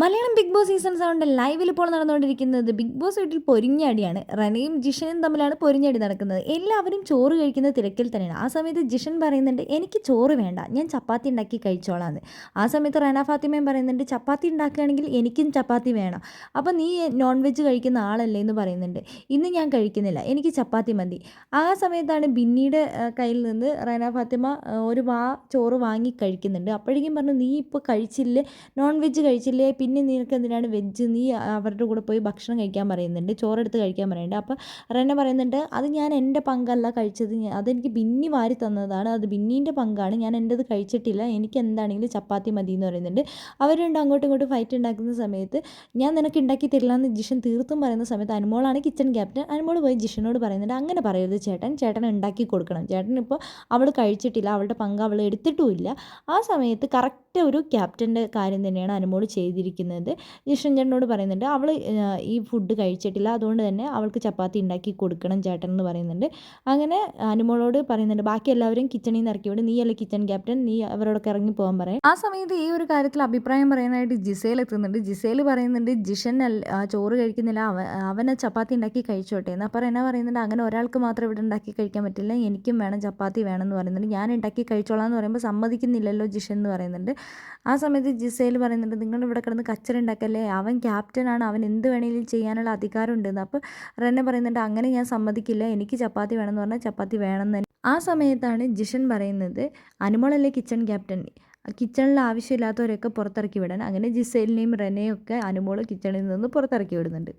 Malayalam big boss season സെവന്റെ ലൈവിൽ ഇപ്പോൾ നടന്നുകൊണ്ടിരിക്കുന്നത് ബിഗ് ബോസ് വീട്ടിൽ പൊരിഞ്ഞടിയാണ്. റനയും ജിഷനും തമ്മിലാണ് പൊരിഞ്ഞടി നടക്കുന്നത്. എല്ലാവരും ചോറ് കഴിക്കുന്ന തിരക്കിൽ തന്നെയാണ്. ആ സമയത്ത് ജിഷൻ പറയുന്നുണ്ട് എനിക്ക് ചോറ് വേണ്ട. ഞാൻ ചപ്പാത്തി ഉണ്ടാക്കി കഴിച്ചോളാന്ന്. ആ സമയത്ത് റന ഫാത്തിമയും പറയുന്നുണ്ട് ചപ്പാത്തി ഉണ്ടാക്കുകയാണെങ്കിൽ എനിക്കും ചപ്പാത്തി വേണം. അപ്പോൾ നീ നോൺ വെജ് കഴിക്കുന്ന ആളല്ലേ എന്ന് പറയുന്നുണ്ട്. ഇന്ന് ഞാൻ കഴിക്കുന്നില്ല. എനിക്ക് ചപ്പാത്തി മതി. ആ സമയത്താണ് ബിന്നിയുടെ കയ്യിൽ നിന്ന് റന ഫാത്തിമ ഒരു വാ ചോറ് വാങ്ങി കഴിക്കുന്നുണ്ട്. അപ്പോഴേക്കും പറഞ്ഞു നീ ഇപ്പോൾ കഴിച്ചില്ലേ നോൺ വെജ് കഴിച്ചില്ലേ പിന്നെ നിനക്ക് എന്തിനാണ് വെജ് നീ അവരുടെ കൂടെ പോയി ഭക്ഷണം കഴിക്കാൻ പറയുന്നുണ്ട്? ചോറെടുത്ത് കഴിക്കാൻ പറയുന്നുണ്ട്. അപ്പോൾ റെന്നെ പറയുന്നുണ്ട് അത് ഞാൻ എന്റെ പങ്കല്ല കഴിച്ചത്. അതെനിക്ക് ബിന്നി വാരി തന്നതാണ്. അത് ബിന്നീന്റെ പങ്കാണ്. ഞാൻ എന്റെത് കഴിച്ചിട്ടില്ല. എനിക്ക് എന്താണെങ്കിലും ചപ്പാത്തി മതി എന്ന് പറയുന്നുണ്ട്. അവർ രണ്ടും അങ്ങോട്ടും ഇങ്ങോട്ടും ഫൈറ്റ് ഉണ്ടാക്കുന്ന സമയത്ത് ഞാൻ നിനക്ക് ഉണ്ടാക്കി തരില്ല എന്ന് ജിഷൻ തീർത്തും പറയുന്ന സമയത്ത് അനുമോളാണ് കിച്ചൺ ക്യാപ്റ്റൻ അനുമോൾ പോയി ജിഷനോട് പറയുന്നുണ്ട് അങ്ങനെ പറയരുത് ചേട്ടൻ. ചേട്ടൻ ഉണ്ടാക്കി കൊടുക്കണം. ചേട്ടൻ ഇപ്പോൾ അവൾ കഴിച്ചിട്ടില്ല. അവളുടെ പങ്ക് അവൾ എടുത്തിട്ടുമില്ല ആ സമയത്ത് കറക്റ്റ് ഒരു ക്യാപ്റ്റന്റെ കാര്യം തന്നെയാണ് അനുമോൾ ചെയ്തിരിക്കുന്നത്. ജിഷൻ ചേട്ടനോട് പറയുന്നുണ്ട് അവൾ ഈ ഫുഡ് കഴിച്ചിട്ടില്ല. അതുകൊണ്ട് തന്നെ അവൾക്ക് ചപ്പാത്തി ഉണ്ടാക്കി കൊടുക്കണം ചേട്ടൻ എന്ന് പറയുന്നുണ്ട്. അങ്ങനെ അനുമോളോട് പറയുന്നുണ്ട് ബാക്കി എല്ലാവരും കിച്ചണിൽ നിന്ന് ഇറക്കി വിടും നീയല്ലേ കിച്ചൺ ക്യാപ്റ്റൻ. നീ അവരോടൊക്കെ ഇറങ്ങി പോകാൻ പറയും. ആ സമയത്ത് ഈ ഒരു കാര്യത്തിൽ അഭിപ്രായം പറയാനായിട്ട് ജിസേൽ എത്തുന്നുണ്ട്. ജിസേൽ പറയുന്നുണ്ട് ജിഷൻ ചോറ് കഴിക്കുന്നില്ല. അവൻ അവനെ ചപ്പാത്തി ഉണ്ടാക്കി കഴിച്ചോട്ടെ എന്ന് അപ്പോൾ എന്നാ പറയുന്നുണ്ട് അങ്ങനെ ഒരാൾക്ക് മാത്രം ഇവിടെ ഉണ്ടാക്കി കഴിക്കാൻ പറ്റില്ല. എനിക്കും വേണം ചപ്പാത്തി വേണം എന്ന് പറയുന്നുണ്ട്. ഞാൻ ഉണ്ടാക്കി കഴിച്ചോളാം എന്ന് പറയുമ്പോൾ സമ്മതിക്കുന്നില്ലല്ലോ ജിഷൻ എന്ന് പറയുന്നുണ്ട്. ആ സമയത്ത് ജിസേൽ പറയുന്നുണ്ട് നിങ്ങൾ ഇവിടെ കിടന്ന് കച്ചറ ഉണ്ടാക്കല്ലേ? അവൻ ക്യാപ്റ്റനാണ് അവൻ എന്ത് വേണമെങ്കിലും ചെയ്യാനുള്ള അധികാരം ഉണ്ടെന്ന്. അപ്പോൾ റെന്നെ പറയുന്നുണ്ട് അങ്ങനെ ഞാൻ സമ്മതിക്കില്ല എനിക്ക് ചപ്പാത്തി വേണമെന്ന് പറഞ്ഞാൽ ചപ്പാത്തി വേണമെന്ന് ആ സമയത്താണ് ജിഷൻ പറയുന്നത് അനുമോളല്ലേ കിച്ചൺ ക്യാപ്റ്റൻ കിച്ചണിൽ ആവശ്യമില്ലാത്തവരെയൊക്കെ പുറത്തിറക്കി വിടാൻ അങ്ങനെ ജിസേലിനെയും റെനെയും ഒക്കെ അനുമോൾ കിച്ചണിൽ നിന്ന് പുറത്തിറക്കി വിടുന്നുണ്ട്.